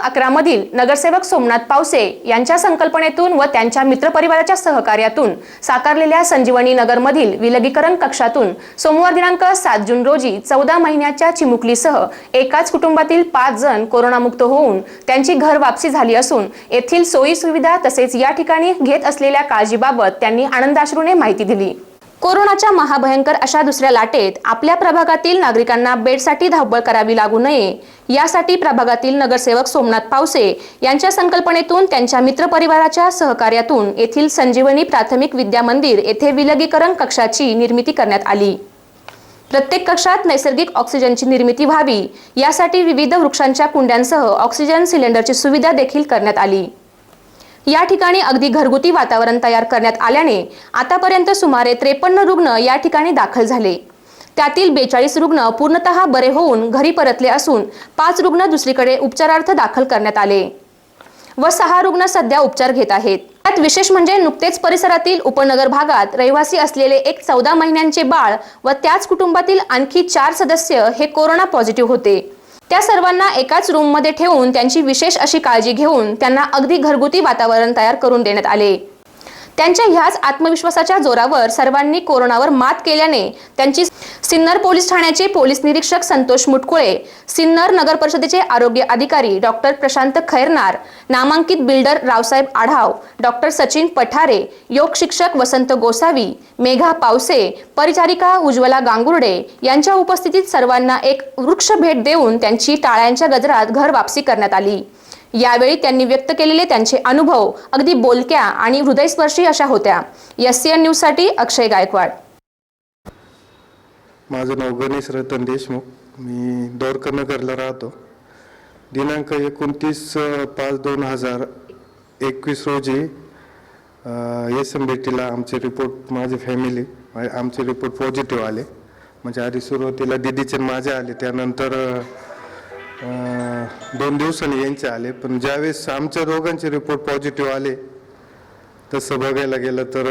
अकरा मधील नगरसेवक सोमनाथ पावसे यांच्या संकल्पनेतून व त्यांच्या मित्रपरिवाराच्या सहकार्यातून साकारलेल्या संजीवनी नगरमधील विलगीकरण कक्षातून सोमवार दिनांक सात जून रोजी चौदा महिन्याच्या चिमुकलीसह एकाच कुटुंबातील पाच जण कोरोनामुक्त होऊन त्यांची घर वापसी झाली असून येथील सोयी सुविधा तसेच या ठिकाणी घेत असलेल्या काळजीबाबत त्यांनी आनंदाश्रूने माहिती दिली. कोरोनाच्या महाभयंकर अशा दुसऱ्या लाटेत आपल्या प्रभागातील नागरिकांना बेडसाठी धावपळ करावी लागू नये. यासाठी प्रभागातील नगरसेवक सोमनाथ पावसे यांच्या संकल्पनेतून त्यांच्या मित्रपरिवाराच्या सहकार्यातून येथील संजीवनी प्राथमिक विद्या मंदिर येथे विलगीकरण कक्षाची निर्मिती करण्यात आली. प्रत्येक कक्षात नैसर्गिक ऑक्सिजनची निर्मिती व्हावी. यासाठी विविध वृक्षांच्या कुंड्यांसह ऑक्सिजन सिलेंडरची सुविधा देखील करण्यात आली. या ठिकाणी अगदी घरगुती वातावरण तयार करण्यात आल्याने आतापर्यंत सुमारे त्रेपन्न रुग्ण या ठिकाणी दाखल झाले. त्यातील बेचाळीस रुग्ण पूर्णतः बरे होऊन घरी परतले असून पाच रुग्ण दुसरीकडे उपचारार्थ दाखल करण्यात आले व सहा रुग्ण सध्या उपचार घेत आहेत. त्यात विशेष म्हणजे नुकतेच परिसरातील उपनगर भागात रहिवासी असलेले एक चौदा महिन्यांचे बाळ व त्याच कुटुंबातील आणखी चार सदस्य हे कोरोना पॉझिटिव्ह होते. त्या सर्वांना एकाच रूममध्ये ठेवून त्यांची विशेष अशी काळजी घेऊन त्यांना अगदी घरगुती वातावरण तयार करून देण्यात आले. त्यांच्या ह्याच आत्मविश्वासाच्या जोरावर सर्वांनी कोरोनावर मात केल्याने त्यांची सिन्नर पोलीस ठाण्याचे पोलीस निरीक्षक संतोष मुटकुळे सिन्नर नगर परिषदेचे आरोग्य अधिकारी डॉक्टर प्रशांत खैरनार नामांकित बिल्डर रावसाहेब आढाव डॉक्टर सचिन पठारे योग शिक्षक वसंत गोसावी मेघा पावसे परिचारिका उज्ज्वला गांगुर्डे यांच्या उपस्थितीत सर्वांना एक वृक्ष भेट देऊन त्यांची टाळ्यांच्या गजरात घर वापसी करण्यात आली. यावेळी त्यांनी व्यक्त केलेले त्यांचे अनुभव अगदी बोलक्या आणि हृदयस्पर्शी अशा होत्या. एस सी एन न्यूजसाठी अक्षय गायकवाड. माझं नाव गणेश रतन देशमुख. मी दोरकनगरला राहतो. दिनांक एकोणतीस पाच दोन हजार एकवीस रोजी एस एम बी टीला आमचे रिपोर्ट माझी फॅमिली आमचे रिपोर्ट पॉझिटिव्ह आले. म्हणजे आधी सुरुवातीला दिदीचे माझे आले. त्यानंतर दोन दिवसांनी यांचे आले पण ज्यावेळेस आमच्या दोघांचे रिपोर्ट पॉझिटिव्ह आले तसं बघायला गेलं तर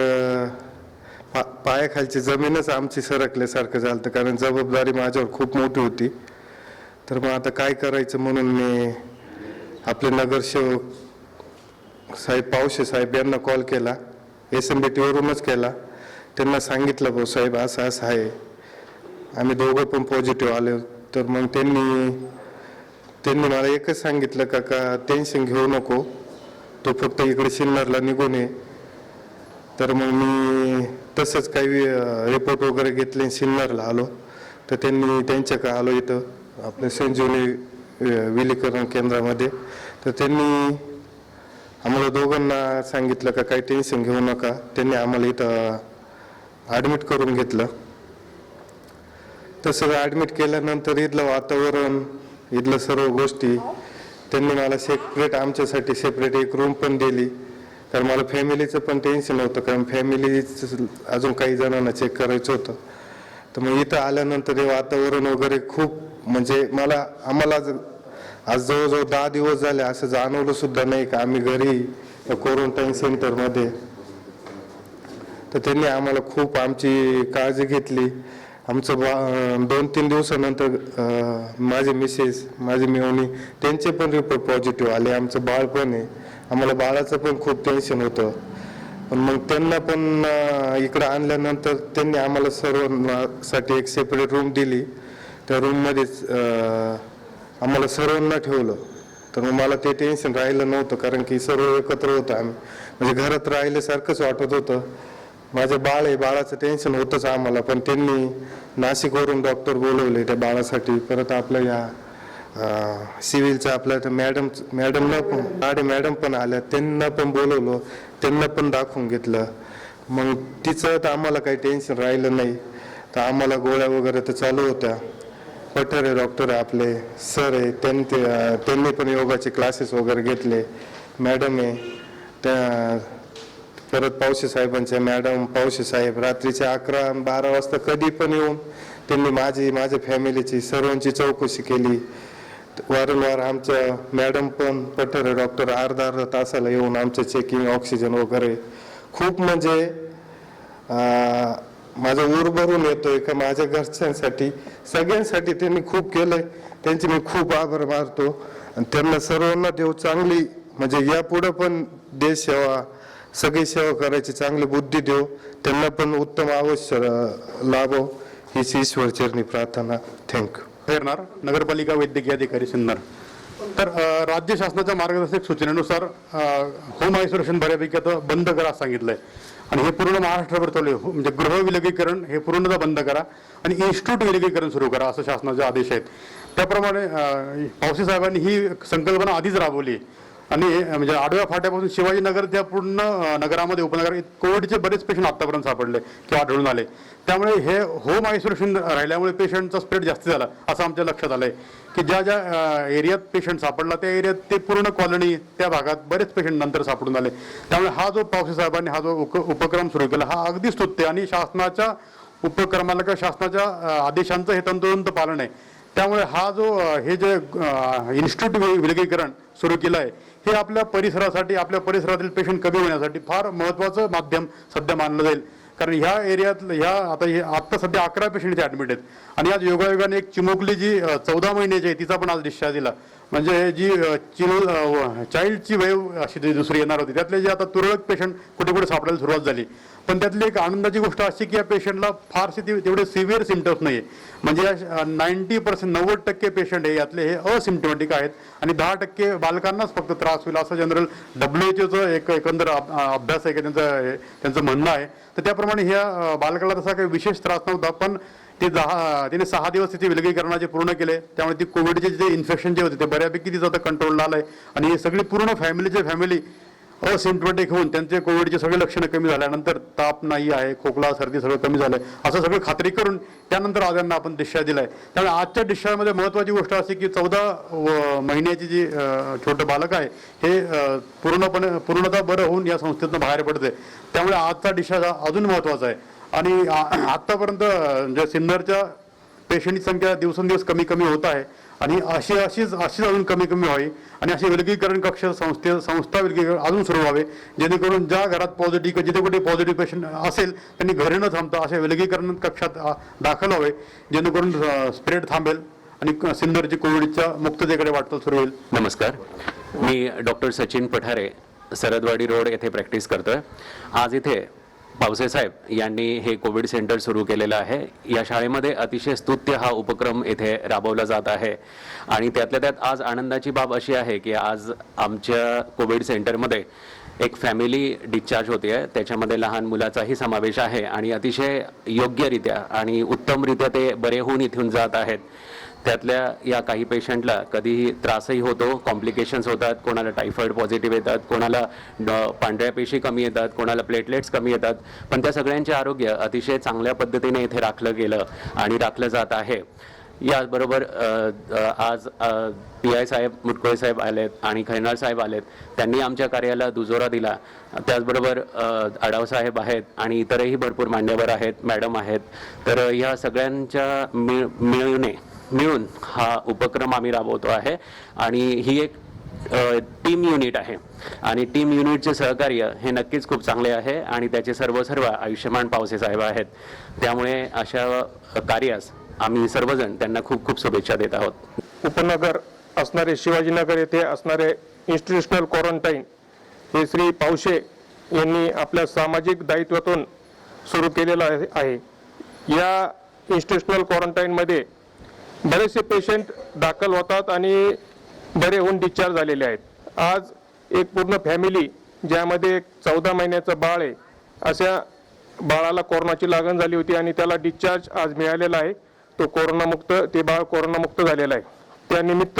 पा पायाखालची जमीनच आमची सरकल्यासारखं झालं होतं कारण जबाबदारी माझ्यावर खूप मोठी होती. तर मग आता काय करायचं म्हणून मी आपले नगरसेवक साहेब पावशे साहेब यांना कॉल केला एस एम बी टीवरूनच केला. त्यांना सांगितलं भाऊ साहेब असं असं आहे. आम्ही दोघं पण पॉझिटिव्ह आलो. तर मग त्यांनी त्यांनी मला एकच सांगितलं का का टेन्शन घेऊ नको. तो फक्त इकडे सिन्नरला निघून ये. तर मग मी तसंच काही रिपोर्ट वगैरे घेतले सिन्नरला आलो. तर त्यांनी त्यांच्याकडे आलो इथं आपल्या संजीवनी विलीकरण केंद्रामध्ये. तर त्यांनी आम्हाला दोघांना सांगितलं का काही टेन्शन घेऊ नका. त्यांनी आम्हाला इथं ॲडमिट करून घेतलं. तसं ॲडमिट केल्यानंतर इथलं वातावरण इथलं सर्व गोष्टी. त्यांनी मला सेपरेट आमच्यासाठी सेपरेट एक रूम पण दिली. कारण मला फॅमिलीचं पण टेन्शन होतं कारण फॅमिलीचं अजून काही जणांना चेक करायचं होतं. तर मग इथं आल्यानंतर हे वातावरण वगैरे खूप म्हणजे मला आम्हाला आज- आज जवळजवळ दहा दिवस झाले असं जाणवलं सुद्धा नाही का आम्ही घरी क्वारंटाईन सेंटरमध्ये तर त्यांनी आम्हाला खूप आमची काळजी घेतली. आमचं बा दोन तीन दिवसानंतर माझे मिसेस माझी मेवणी त्यांचे पण रिपोर्ट पॉझिटिव्ह आले. आमचं बाळ पण आहे. आम्हाला बाळाचं पण खूप टेन्शन होतं. पण मग त्यांना पण इकडं आणल्यानंतर त्यांनी आम्हाला सर्वांसाठी एक सेपरेट रूम दिली. त्या रूममध्येच आम्हाला सर्वांना ठेवलं. तर मग मला ते टेन्शन राहिलं नव्हतं कारण की सर्व एकत्र होतं आम्ही. म्हणजे घरात राहिल्यासारखंच वाटत होतं. माझं बाळ आहे बाळाचं टेन्शन होतंच आम्हाला पण त्यांनी नाशिकवरून डॉक्टर बोलवले त्या बाळासाठी. परत आपल्या या सिव्हिलचं आपल्या मॅडम मॅडमला पण गाडी मॅडम पण आल्या त्यांना पण बोलवलं त्यांना पण दाखवून घेतलं. मग तिचं तर आम्हाला काही टेन्शन राहिलं नाही. तर आम्हाला गोळ्या वगैरे तर चालू होत्या. पठारे डॉक्टर आपले सर आहे. त्यांनी त्यांनी पण योगाचे क्लासेस वगैरे घेतले. मॅडम आहे. त्या परत पावशे साहेबांचे मॅडम पावशे साहेब रात्रीचे अकरा बारा वाजता कधी पण येऊन त्यांनी माझी माझ्या फॅमिलीची सर्वांची चौकशी केली. वारंवार आमच्या मॅडम पण पठारे डॉक्टर अर्धा अर्धा तासाला येऊन आमचं चेकिंग ऑक्सिजन वगैरे. खूप म्हणजे माझा ऊर भरून येतोय का माझ्या घरच्यांसाठी. सगळ्यांसाठी त्यांनी खूप केलंय. त्यांचे मी खूप आभार मानतो. आणि त्यांना सर्वांना देव चांगली म्हणजे यापुढं पण देश सेवा सगळी सेवा करायची चांगली बुद्धी देव त्यांना पण उत्तम आवश्य लाभो. हीच ईश्वरचरणी प्रार्थना. थँक्यू फेरणार नगरपालिका वैद्यकीय अधिकारी सिन्नर. तर राज्य शासनाच्या मार्गदर्शक सूचनेनुसार होम आयसोलेशन बऱ्यापैकी आता बंद करा सांगितलंय. आणि हे पूर्ण महाराष्ट्रभर चालू आहे. म्हणजे गृह विलगीकरण हे पूर्णतः बंद करा आणि इन्स्टिट्यूट विलगीकरण सुरू करा असं शासनाचे आदेश आहेत. त्याप्रमाणे पावसे साहेबांनी ही संकल्पना आधीच राबवली आणि म्हणजे आडव्या फाट्यापासून शिवाजीनगर त्या पूर्ण नगरामध्ये उपनगर कोविडचे बरेच पेशंट आतापर्यंत सापडले किंवा आढळून आले. त्यामुळे हे होम आयसोलेशन राहिल्यामुळे पेशंटचा स्प्रेड जास्त झाला असं आमच्या लक्षात आलंय. की ज्या ज्या एरियात पेशंट सापडला त्या एरियात ते पूर्ण कॉलनी त्या भागात बरेच पेशंट नंतर सापडून आले. त्यामुळे हा जो पावसे साहेबांनी हा जो उप उपक्रम सुरू केला हा अगदी स्तुत्य आणि शासनाच्या उपक्रमाला किंवा शासनाच्या आदेशांचं हे तंतोतंत पालन आहे. त्यामुळे हा जो हे जे इन्स्टिट्यूट विलगीकरण सुरू केलं आहे हे आपल्या परिसरासाठी आपल्या परिसरातील पेशंट कमी होण्यासाठी फार महत्त्वाचं माध्यम सध्या मानलं जाईल. कारण ह्या एरियात ह्या आता हे आत्ता सध्या अकरा पेशंट इथे ॲडमिट आहेत. आणि आज योगायोगाने एक चिमुकली जी चौदा महिन्याची आहे तिचा पण आज डिस्चार्ज दिला. म्हणजे जी चिल चाइल्डची वेव अशी जी दुसरी येणार होती त्यातले जे आता तुरळक पेशंट कुठे कुठे सापडायला सुरुवात झाली. पण त्यातली एक आनंदाची गोष्ट अशी की या पेशंटला फारसे ते- तेवढे सिव्हिअर सिमटम्स नाही म्हणजे नाईन्टी पर्सेंट नव्वद टक्के पेशंट हे यातले हे असिम्टमॅटिक आहेत आणि दहा टक्के बालकांनाच फक्त त्रास होईल असं जनरल डब्ल्यू एच ओचं एक एकंदर अभ्यास आहे की त्यांचं त्यांचं म्हणणं आहे. तर त्याप्रमाणे ह्या बालकाला तसा काही विशेष त्रास नव्हता पण ते दहा तिने सहा दिवस तिथे विलगीकरणाचे पूर्ण केले. त्यामुळे ती कोविडचे जे इन्फेक्शन जे होते ते बऱ्यापैकी तिचं आता कंट्रोलला आलंय. आणि हे सगळी पूर्ण फॅमिलीचे फॅमिली असिम्टमॅटिक होऊन त्यांचे कोविडचे सगळे लक्षणं कमी झाल्यानंतर ताप नाही आहे खोकला सर्दी सगळं कमी झालं आहे असं सगळं खात्री करून त्यानंतर आज यांना आपण डिस्चार्ज आहे त्यामुळे आजच्या डिस्चार्जमध्ये महत्त्वाची गोष्ट अशी की चौदा महिन्याची जी छोटं बालक आहे हे पूर्णपणे पूर्णतः बरं होऊन या संस्थेतून बाहेर पडते त्यामुळे आजचा डिस्चार्ज अजून महत्त्वाचा आहे. आणि आत्तापर्यंत ज्या सिन्नरच्या पेशंटची संख्या दिवसेंदिवस कमी कमी होत आहे. आणि अशी अशीच अशीच अजून कमी कमी व्हावी. आणि असे विलगीकरण कक्ष संस्थे संस्था विलगीकरण अजून सुरू व्हावे जेणेकरून ज्या घरात पॉझिटिव्ह जिथे कुठे पॉझिटिव्ह पेशंट असेल त्यांनी घरी न थांबता अशा विलगीकरण कक्षात दाखल व्हावे जेणेकरून स्प्रेड थांबेल आणि सिन्नरची कोविडच्या मुक्ततेकडे वाटचाल सुरू होईल. नमस्कार. मी डॉक्टर सचिन पठारे सरदवाडी रोड येथे प्रॅक्टिस करतोय. आज इथे पावसे साहेब यांनी हे कोविड सेंटर सुरू केलेलं आहे. या शाळेमध्ये अतिशय स्तुत्य हा उपक्रम इथे राबवला जात आहे. आणि त्यातल्या त्यात आज आनंदाची बाब अशी आहे की आज आमच्या कोविड सेंटरमध्ये एक फॅमिली डिस्चार्ज होते आहे त्याच्यामध्ये लहान मुलाचाही समावेश आहे आणि अतिशय योग्यरित्या आणि उत्तमरित्या ते बरे होऊन इथून जात आहेत. त्यातल्या या काही पेशंटला कधीही त्रासही होतो कॉम्प्लिकेशन्स होतात कोणाला टायफॉईड पॉझिटिव्ह येतात कोणाला पांढऱ्या पेशी कमी येतात कोणाला प्लेटलेट्स कमी येतात. पण त्या सगळ्यांचे आरोग्य अतिशय चांगल्या पद्धतीने इथे राखलं गेलं आणि राखलं जात आहे. याचबरोबर आज पी आय साहेब मुटकोळे साहेब आलेत आणि खैनाळ साहेब आलेत. त्यांनी आमच्या कार्याला दुजोरा दिला. त्याचबरोबर अ, साहेब आहेत आणि इतरही भरपूर मान्यवर आहेत मॅडम आहेत. तर ह्या सगळ्यांच्या मिळ मिळवणे मिळून हा उपक्रम आम्ही राबवतो आहे. आणि ही एक टीम युनिट आहे. आणि टीम युनिटचे सहकार्य हे नक्कीच खूप चांगले आहे. आणि त्याचे सर्व सर्व आयुष्यमान पावसे साहेब आहेत. त्यामुळे अशा कार्यास आम्ही सर्वजण त्यांना खूप खूप शुभेच्छा देत आहोत. उपनगर असणारे शिवाजीनगर येथे असणारे इन्स्टिट्युशनल क्वारंटाईन हे श्री पावशे यांनी आपल्या सामाजिक दायित्वातून सुरू केलेलं आहे. या इन्स्टिट्युशनल क्वारंटाईनमध्ये बरेचसे पेशंट दाखल होतात आणि बरे होऊन डिस्चार्ज झालेले आहेत. आज एक पूर्ण फॅमिली ज्यामध्ये एक चौदा महिन्याचं बाळ आहे अशा बाळाला कोरोनाची लागण झाली होती आणि त्याला डिस्चार्ज आज मिळालेला आहे. तो कोरोनामुक्त ते बाळ कोरोनामुक्त झालेलं आहे. त्यानिमित्त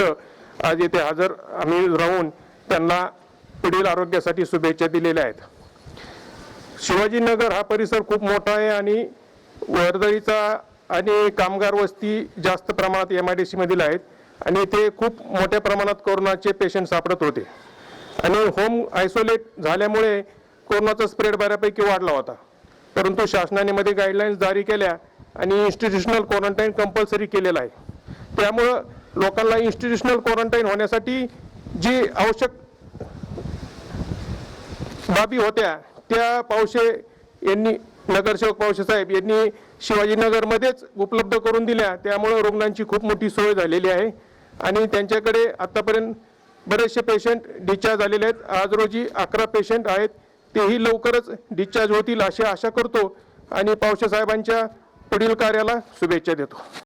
आज येथे हजर आम्ही राहून त्यांना पुढील आरोग्यासाठी शुभेच्छा दिलेल्या आहेत. शिवाजीनगर हा परिसर खूप मोठा आहे आणि वर्दळीचा आणि कामगार वस्ती जास्त प्रमाणात एम आय डी सीमधील आहेत आणि ते खूप मोठ्या प्रमाणात कोरोनाचे पेशंट सापडत होते. आणि होम आयसोलेट झाल्यामुळे कोरोनाचा स्प्रेड बऱ्यापैकी वाढला होता. परंतु शासनाने मध्ये गाईडलाईन्स जारी केल्या आणि इन्स्टिट्युशनल क्वारंटाईन कंपल्सरी केलेलं आहे. त्यामुळं लोकांना इन्स्टिट्युशनल क्वारंटाईन होण्यासाठी जी आवश्यक बाबी होत्या त्या पावशे यांनी नगरसेवक पावशे साहेब यांनी शिवाजीनगरमध्येच उपलब्ध करून दिल्या. त्यामुळं रुग्णांची खूप मोठी सोय झालेली आहे. आणि त्यांच्याकडे आत्तापर्यंत बरेचसे पेशंट डिस्चार्ज झालेले आहेत. आज रोजी अकरा पेशंट आहेत. तेही लवकरच डिस्चार्ज होतील अशी आशा करतो. आणि पावसे साहेबांच्या पुढील कार्याला शुभेच्छा देतो.